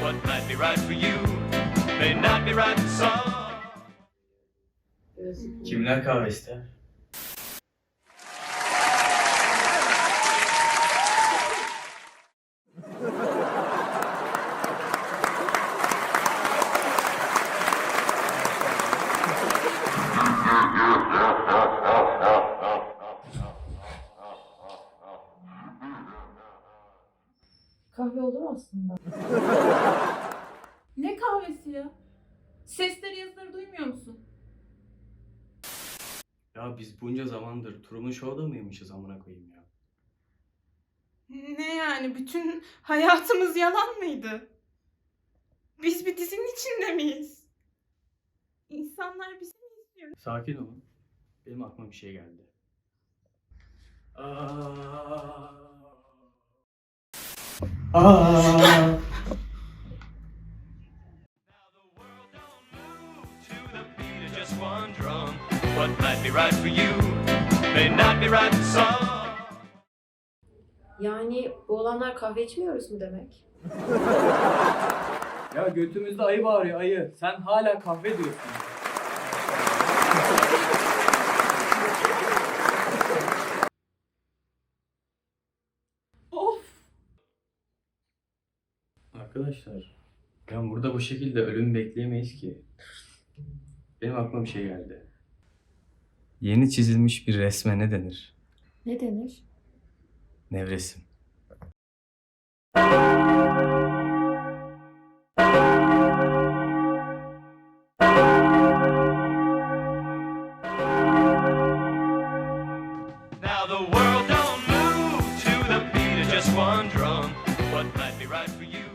What might be right for you may not be right for some. Kimler kahve ister? Kahve olur aslında. Ne kahvesi ya? Sesleri yazıları duymuyor musun? Ya biz bunca zamandır Truman Show'da mıymışız amına koyayım ya? Ne yani bütün hayatımız yalan mıydı? Biz bir dizinin içinde miyiz? İnsanlar bizi mi izliyor? Sakin olun. Benim aklıma bir şey geldi. Aa. Yani bu olanlar kahve içmiyoruz mu demek? Ya götümüzde ayı bağırıyor ayı. Sen hala kahve diyorsun. Arkadaşlar, ya burada bu şekilde ölüm bekleyemeyiz ki. Benim aklıma bir şey geldi. Yeni çizilmiş bir resme ne denir? Ne denir? Nevresim. Now the world don't move to the beat of just one drum. What might be right for you